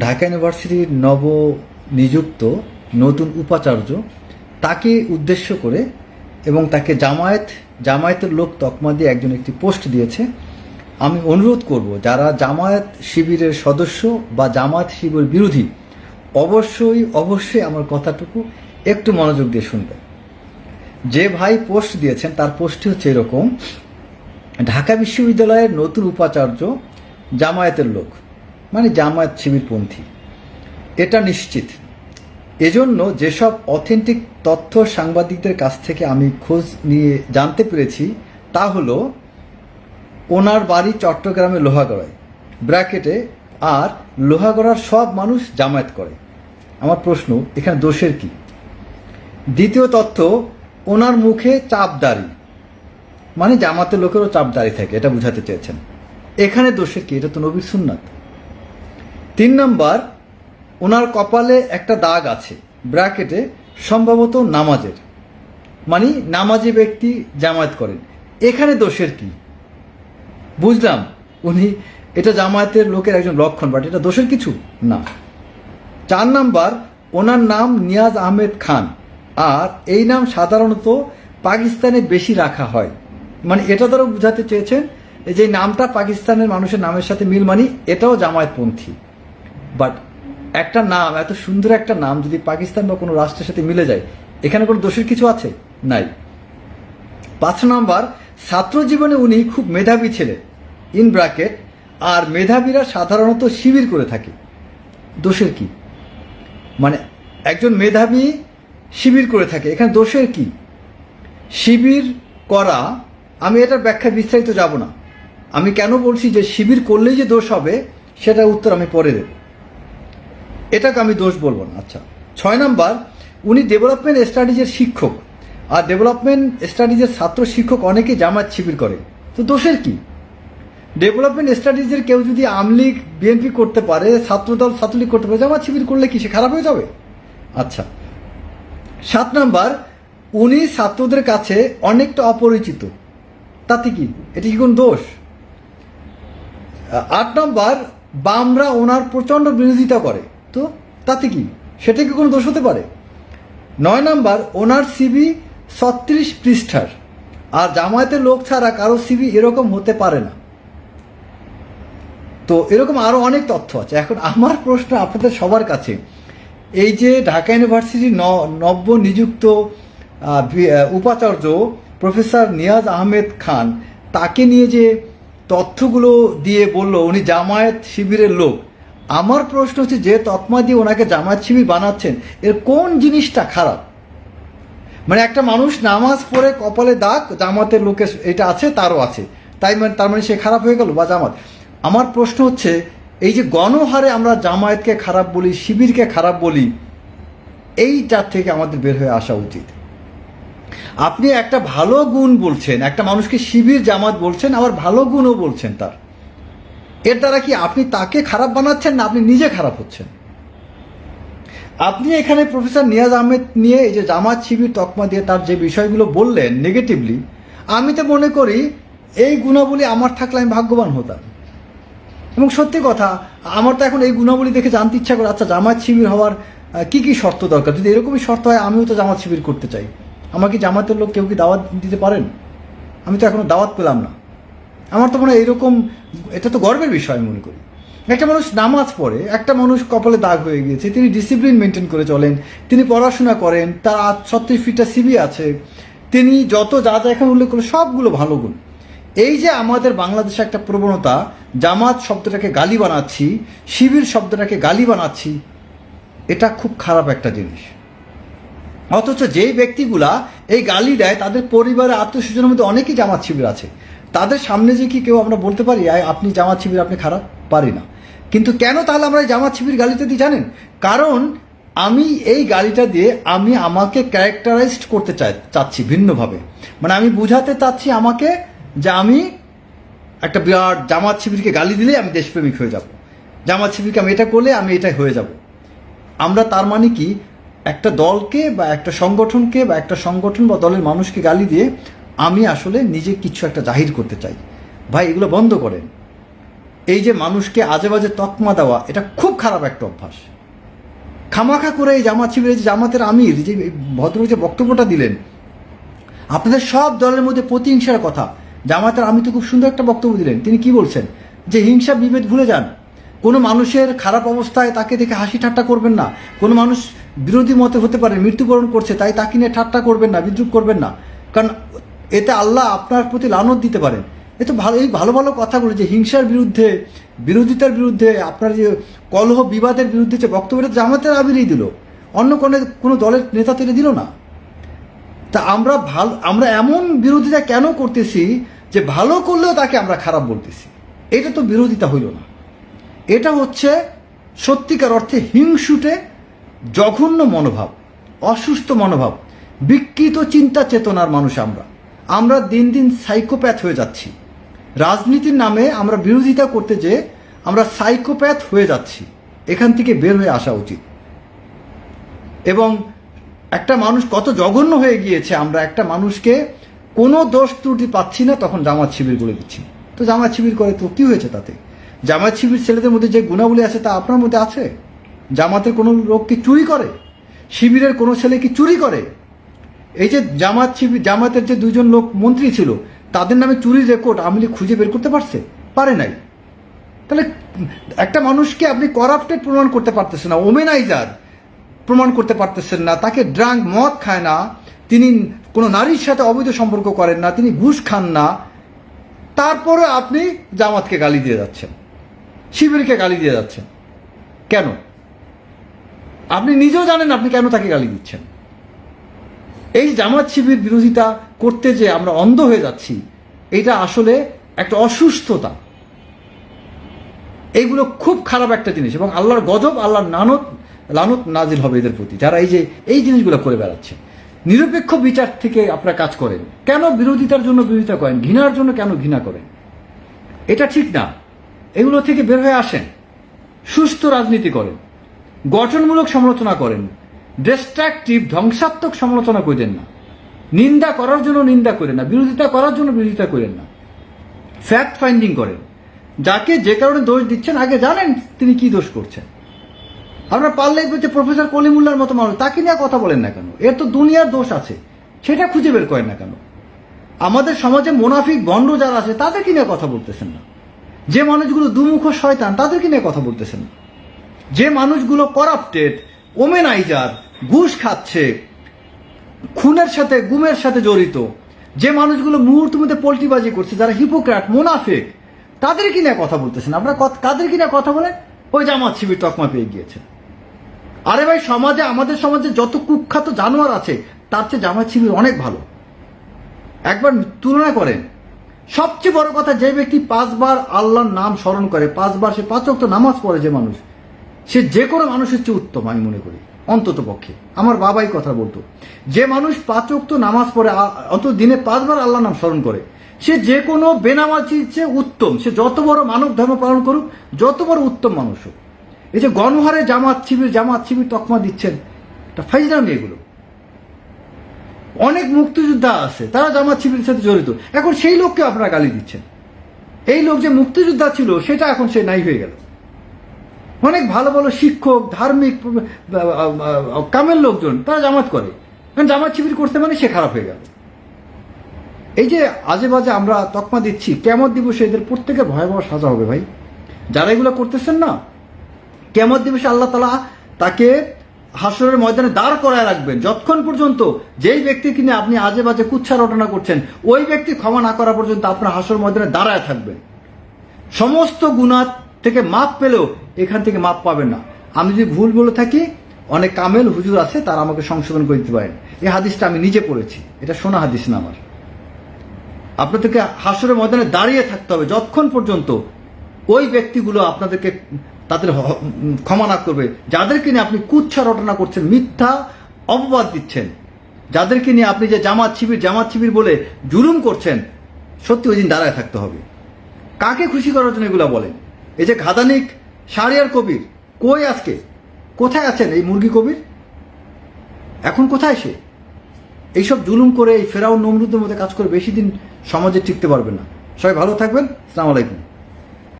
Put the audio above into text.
ঢাকা ইউনিভার্সিটির নব নিযুক্ত নতুন উপাচার্য তাকে উদ্দেশ্য করে এবং তাকে জামায়াত, জামায়াতের লোক তকমা দিয়ে একজন একটি পোস্ট দিয়েছে। আমি অনুরোধ করব, যারা জামায়াত শিবিরের সদস্য বা জামায়াত শিবির বিরোধী, অবশ্যই অবশ্যই আমার কথাটুকু একটু মনোযোগ দিয়ে শুনবেন। যে ভাই পোস্ট দিয়েছেন, তার পোস্টটি হচ্ছে এরকম, ঢাকা বিশ্ববিদ্যালয়ের নতুন উপাচার্য, জামায়াতের লোক। মানে জামায়াত শিবিরপন্থী। এটা নিশ্চিত। এজন্য যেসব অথেন্টিক তথ্য সাংবাদিকদের কাছ থেকে আমি খোঁজ নিয়ে জানতে পেরেছি, তা হলো ওনার বাড়ি চট্টগ্রামে লোহাগড়ায়। ব্র্যাকেটে, আর লোহাগড়ার সব মানুষ জামায়াত করে। আমার প্রশ্ন, এখানে দোষের কি? দ্বিতীয় তথ্য, ওনার মুখে চাপদারি মানে জামাতের লোকেরও চাপদারি থাকে, এটা বুঝাতে চেয়েছেন। এখানে দোষের কি? এটা তো নবীর সুন্নাত। তিন নম্বর, ওনার কপালে একটা দাগ আছে ব্র্যাকেটে সম্ভবত নামাজের। মানে নামাজি ব্যক্তি জামায়াত করেন। এখানে দোষের কি? বুঝলাম, উনি, এটা জামায়াতের লোকের একজন লক্ষণ বাট এটা দোষের কিছু? না। চার নাম্বার, ওনার নাম নিয়াজ আহমেদ খান, আর এই নাম সাধারণত পাকিস্তানে বেশি রাখা হয়। মানে এটা দ্বারা বোঝাতে চেয়েছেন যে নামটা পাকিস্তানের মানুষের নামের সাথে মিল, মানি এটাও জামায়াতপন্থী। বাট একটা নাম, এত সুন্দর একটা নাম যদি পাকিস্তান বা কোনো রাষ্ট্রের সাথে মিলে যায়, এখানে কোনো দোষের কিছু আছে? নাই। পাঁচ নম্বর, ছাত্র জীবনে উনি খুব মেধাবী ছিলেন। ইন ব্র্যাকেট আর মেধাবীরা সাধারণত শিবির করে থাকে। দোষের কি? মানে একজন মেধাবী শিবির করে থাকে। এখানে দোষের কি? শিবির করা, আমি এটার ব্যাখ্যা বিস্তারিত যাব না। আমি কেন বলছি যে শিবির করলেই যে দোষ হবে সেটা উত্তর আমি পরে দেব। এটাকে আমি দোষ বলব না। আচ্ছা ছয় নাম্বার, উনি ডেভেলপমেন্ট স্টাডিজের শিক্ষক। আর ডেভেলপমেন্ট স্টাডিজের ছাত্র শিক্ষক অনেকে জামাত শিবির করে। তো দোষের কি? ডেভেলপমেন্ট স্টাডিজের কেউ যদি আমলিগ বিএনপি করতে পারে ছাত্রদল ছাত্রলীগ করতে পারে জামাত শিবির করলে কি সে খারাপ হয়ে যাবে? আচ্ছা সাত নাম্বার, উনি ছাত্রদের কাছে অনেকটা অপরিচিত। তাতে কি? এটি কি কোন দোষ? আট নম্বর, বামরা ওনার প্রচণ্ড বিরোধিতা করে। তো? তাতে কি? সেটা কি কোনো দোষ হতে পারে? নয় নম্বর, ওনার সিবি ছত্রিশ পৃষ্ঠার। আর জামায়াতের লোক ছাড়া কারও সিবি এরকম হতে পারে না। তো এরকম আরও অনেক তথ্য আছে। এখন আমার প্রশ্ন আপনাদের সবার কাছে, এই যে ঢাকা ইউনিভার্সিটির নব্য নিযুক্ত উপাচার্য প্রফেসর নিয়াজ আহমেদ খান, তাকে নিয়ে যে তথ্যগুলো দিয়ে বলল, উনি জামায়াত শিবিরের লোক আমার প্রশ্ন হচ্ছে যে তৎমা দিয়ে ওনাকে জামায়াত শিবির বানাচ্ছেন, এর কোন জিনিসটা খারাপ? মানে একটা মানুষ নামাজ পড়ে কপালে দাগ, জামাতের লোকের এটা আছে, তারও আছে। তাই মানে তার মানে সে খারাপ হয়ে গেল বা জামাত? আমার প্রশ্ন হচ্ছে, এই যে গণহারে আমরা জামায়াতকে খারাপ বলি, শিবিরকে খারাপ বলি এইটার থেকে আমাদের বের হয়ে আসা উচিত। আপনি একটা ভালো গুণ বলছেন, একটা মানুষকে শিবির জামাত বলছেন, আবার ভালো গুণও বলছেন তার। এর দ্বারা কি আপনি তাকে খারাপ বানাচ্ছেন না আপনি নিজে খারাপ হচ্ছেন? আপনি এখানে প্রফেসর নিয়াজ আহমেদ নিয়ে এই যে জামাত শিবির তকমা দিয়ে তার যে বিষয়গুলো বললেন নেগেটিভলি আমি তো মনে করি এই গুণাবলী আমার থাকলে আমি ভাগ্যবান হতাম। এবং সত্যি কথা, আমার তো এখন এই গুণাবলী দেখে জানতে ইচ্ছা করে আচ্ছা জামাত শিবির হওয়ার কি কি শর্ত দরকার? যদি এরকমই শর্ত হয়, আমিও তো জামাত শিবির করতে চাই। আমাকে জামাতের লোক কেউ কি দাওয়াত দিতে পারেন? আমি তো এখনও দাওয়াত পেলাম না। আমার তো মনে হয় এরকম এটা তো গর্বের বিষয় মনে করি। একটা মানুষ নামাজ পড়ে, একটা মানুষ কপালে দাগ হয়ে গিয়েছে, তিনি ডিসিপ্লিন মেনটেন করে চলেন, তিনি পড়াশোনা করেন, তার ছত্রিশ ফিটটা সিবি আছে, তিনি যত যা যা এখন উল্লেখ করলেন, সবগুলো ভালো গুণ। এই যে আমাদের বাংলাদেশে একটা প্রবণতা, জামাত শব্দটাকে গালি বানাচ্ছি, শিবির শব্দটাকে গালি বানাচ্ছি, এটা খুব খারাপ একটা জিনিস। অথচ যেই ব্যক্তিগুলা এই গালি দেয়, তাদের পরিবারের আত্মীয়স্বজনের মধ্যে অনেকেই জামাত শিবির আছে। তাদের সামনে যে কি কেউ আমরা বলতে পারি "আয়, আপনি জামাত শিবির আপনি খারাপ? পারি না। কিন্তু কেন তাহলে আমরা জামাত শিবির গালিতে দিই জানেন? কারণ আমি এই গালিটা দিয়ে আমি আমাকে ক্যারেক্টারাইজড করতে চাই চাচ্ছি ভিন্নভাবে। মানে আমি বুঝাতে চাচ্ছি আমাকে যে আমি একটা বিরাট জামাত শিবিরকে গালি দিলে আমি দেশপ্রেমিক হয়ে যাব। জামাত শিবিরকে আমি এটা করলে আমি এটাই হয়ে যাব। আমরা তার মানে কি একটা দলকে বা একটা সংগঠনকে বা একটা সংগঠন বা দলের মানুষকে গালি দিয়ে আমি আসলে নিজে কিছু একটা জাহির করতে চাই। ভাই, এগুলো বন্ধ করেন। এই যে মানুষকে আজে বাজে তকমা দেওয়া, এটা খুব খারাপ একটা অভ্যাস। খামাখা করে এই জামাত শিবিরের যে জামাতের আমির, যে ভদ্রলোক যে বক্তব্যটা দিলেন, আপনাদের সব দলের মধ্যে প্রতিহিংসার কথা। জামাতের আমি তো খুব সুন্দর একটা বক্তব্য দিলেন। তিনি কি বলছেন? যে হিংসা বিভেদ ভুলে যান। কোনো মানুষের খারাপ অবস্থায় তাকে দেখে হাসি ঠাট্টা করবেন না। কোনো মানুষ বিরোধী মতে হতে পারে, মৃত্যুবরণ করছে, তাই তাকে নিয়ে ঠাট্টা করবেন না, বিদ্রুপ করবেন না। কারণ এতে আল্লাহ আপনার প্রতি লানত দিতে পারেন। এ তো ভালো, এই ভালো ভালো কথাগুলো যে হিংসার বিরুদ্ধে, বিরোধিতার বিরুদ্ধে, আপনার যে কলহ বিবাদের বিরুদ্ধে যে বক্তব্যটা জামাতের আবিরই দিল। অন্য কোনো কোনো দলের নেতা তৈরি দিল না। তা আমরা ভালো, আমরা এমন বিরোধিতা কেন করতেছি যে ভালো করলেও তাকে আমরা খারাপ বলতেছি? এটা তো বিরোধিতা হইল না। এটা হচ্ছে সত্যিকার অর্থে হিংসুটে জঘন্য মনোভাব, অসুস্থ মনোভাব, বিকৃত চিন্তা চেতনার মানুষ আমরা। আমরা দিন দিন সাইকোপ্যাথ হয়ে যাচ্ছি। রাজনীতির নামে আমরা বিরোধিতা করতে যে আমরা সাইকোপ্যাথ হয়ে যাচ্ছি। এখান থেকে বের হয়ে আসা উচিত। এবং একটা মানুষ কত জঘন্য হয়ে গিয়েছে, আমরা একটা মানুষকে কোনো দোষ ত্রুটি পাচ্ছি না, তখন জামাত শিবির করে দিচ্ছি। তো জামাত শিবির করে তো কি হয়েছে তাতে? জামাত শিবির ছেলেদের মধ্যে যে গুণাবলী আছে তা আপনার মধ্যে আছে? জামাতের কোনো লোক কি চুরি করে? শিবিরের কোনো ছেলে কি চুরি করে? এই যে জামাত জামাতের যে দুজন লোক মন্ত্রী ছিল, তাদের নামে চুরির রেকর্ড আমলি খুঁজে বের করতে পারছে? পারে নাই। তাহলে একটা মানুষকে আপনি করাপ্টেড প্রমাণ করতে পারতেছেন না ওমেনাইজার প্রমাণ করতে পারতেছেন না, তাকে ড্রাঙ্ক মদ খায় না, তিনি কোনো নারীর সাথে অবৈধ সম্পর্ক করেন না, তিনি ঘুষ খান না, তারপরে আপনি জামাতকে গালি দিয়ে যাচ্ছেন, শিবিরকে গালি দিয়ে যাচ্ছেন। কেন? আপনি নিজেও জানেন আপনি কেন তাকে গালি দিচ্ছেন। এই জামাত শিবির বিরোধিতা করতে যে আমরা অন্ধ হয়ে যাচ্ছি, এটা আসলে একটা অসুস্থতা। এইগুলো খুব খারাপ একটা জিনিস এবং আল্লাহর গজব, আল্লাহর নানত, লানত নাজিল হবে এদের প্রতি। যারা এই যে, এই জিনিসগুলো করে বেড়াচ্ছে। নিরপেক্ষ বিচার থেকে আপনারা কাজ করেন। কেন বিরোধিতার জন্য বিরোধিতা করেন? ঘৃণার জন্য কেন ঘৃণা করেন? এটা ঠিক না। এগুলো থেকে বের হয়ে আসেন। সুস্থ রাজনীতি করেন। গঠনমূলক সমালোচনা করেন। ডিস্ট্রাকটিভ ধ্বংসাত্মক সমালোচনা করেন না। নিন্দা করার জন্য নিন্দা করেন না, বিরোধিতা করার জন্য বিরোধিতা করেন না। ফ্যাক্ট ফাইন্ডিং করেন। যাকে যে কারণে দোষ দিচ্ছেন, আগে জানেন তিনি কি দোষ করছেন। আপনার পারলেই বলছে প্রফেসর কলিমুল্লার মতো মানুষ, তাকে নিয়ে কথা বলেন না কেন? এর তো দুনিয়ার দোষ আছে, সেটা খুঁজে বের করেন না কেন? আমাদের সমাজে মোনাফিক, বন্ড যারা আছে, তাদেরকে নিয়ে কথা বলতেছেন না। যে মানুষগুলো দুমুখ শয়তান, তাদেরকে নিয়ে কথা বলতেছেন না। যে মানুষগুলো করাপ্টেড ওমেনাইজার ঘুষ খাচ্ছে, খুনের সাথে, গুমের সাথে জড়িত। যে মানুষগুলো মুহূর্ত মধ্যে পোল্টিবাজি করছে, যারা হিপোক্রাট মোনাফেক, তাদের কি নিয়ে কথা বলতেছেন? আপনারা কত- কাদেরকে নিয়ে কথা বলেন? ওই জামাত শিবির তকমা পেয়ে গিয়েছে। আরে ভাই, সমাজে, আমাদের সমাজে যত কুখ্যাত জানোয়ার আছে, তার চেয়ে জামাত শিবির অনেক ভালো। একবার তুলনা করেন। সবচেয়ে বড় কথা, যে ব্যক্তি পাঁচবার আল্লাহর নাম স্মরণ করে, পাঁচবার সে পাঁচ নামাজ পড়ে, যে মানুষ। সে যে কোনো মানুষের চেয়ে উত্তম, আমি মনে করি। অন্তত পক্ষে। আমার বাবাই কথা বলতো। যে মানুষ পাঁচ ওয়াক্ত নামাজ পড়ে অন্তত দিনে পাঁচবার আল্লাহ নাম স্মরণ করে, সে যে কোনো বেনামাজির চেয়ে উত্তম। সে যত বড় মানব ধর্ম পালন করুক, যত বড় উত্তম মানুষ হোক। এই যে গণহারে জামাত শিবির জামাত শিবির তকমা দিচ্ছেন, এটা ফাইজলামি এগুলো। অনেক মুক্তিযোদ্ধা আছে, তারা জামাত শিবিরের সাথে জড়িত। এখন সেই লোককে আপনারা গালি দিচ্ছেন। এই লোক যে মুক্তিযোদ্ধা ছিল, সেটা এখন সে নাই হয়ে গেল। অনেক ভালো ভালো শিক্ষক, ধার্মিক কামের লোকজন, তারা জামাত করে। কারণ জামাত শিবির করতে মানে সে খারাপ হয়ে গেল। এই যে আজে বাজে আমরা তকমা দিচ্ছি কেমন দিবসে এদের প্রত্যেকে ভয়াবহ সাজা হবে ভাই। যারা এগুলো করতেছেন না কেমন দিবসে আল্লাহ তালা তাকে হাসরের ময়দানে দাঁড় করায় রাখবেন। যতক্ষণ পর্যন্ত যেই ব্যক্তিকে নিয়ে আপনি আজে বাজে কুচ্ছা রটনা করছেন, ওই ব্যক্তি ক্ষমা না করা পর্যন্ত আপনার হাসর ময়দানে দাঁড়ায় থাকবেন। সমস্ত গুণা থেকে মাপ পেলেও এখান থেকে মাপ পাবেন না। আমি যদি ভুল বলে থাকি, অনেক কামেল হুজুর আছে, তারা আমাকে সংশোধন করে দিতে পারেন। এই হাদিসটা আমি নিজে পড়েছি। এটা শোনা হাদিস না আমার। আপনাদেরকে হাসরের ময়দানে দাঁড়িয়ে থাকতে হবে। যতক্ষণ পর্যন্ত ওই ব্যক্তিগুলো আপনাদেরকে তাদের ক্ষমা না করবে, যাদেরকে নিয়ে আপনি কুচ্ছা রটনা করছেন, মিথ্যা অপবাদ দিচ্ছেন, যাদেরকে নিয়ে আপনি যে জামাত শিবির জামাত শিবির বলে জুলুম করছেন, সত্যি ওই দিন দাঁড়ায় থাকতে হবে। কাকে খুশি করার জন্য এগুলো বলেন? এই যে ঘাদানিক সারিয়ার কবির, কই আজকে? কোথায় আছেন এই মুরগি কবির? এখন কোথায় সে? এইসব জুলুম করে এই ফেরাও নমরুদের মধ্যে কাজ করে বেশি দিন সমাজে টিকতে পারবে না। সবাই ভালো থাকবেন। আসসালামু আলাইকুম।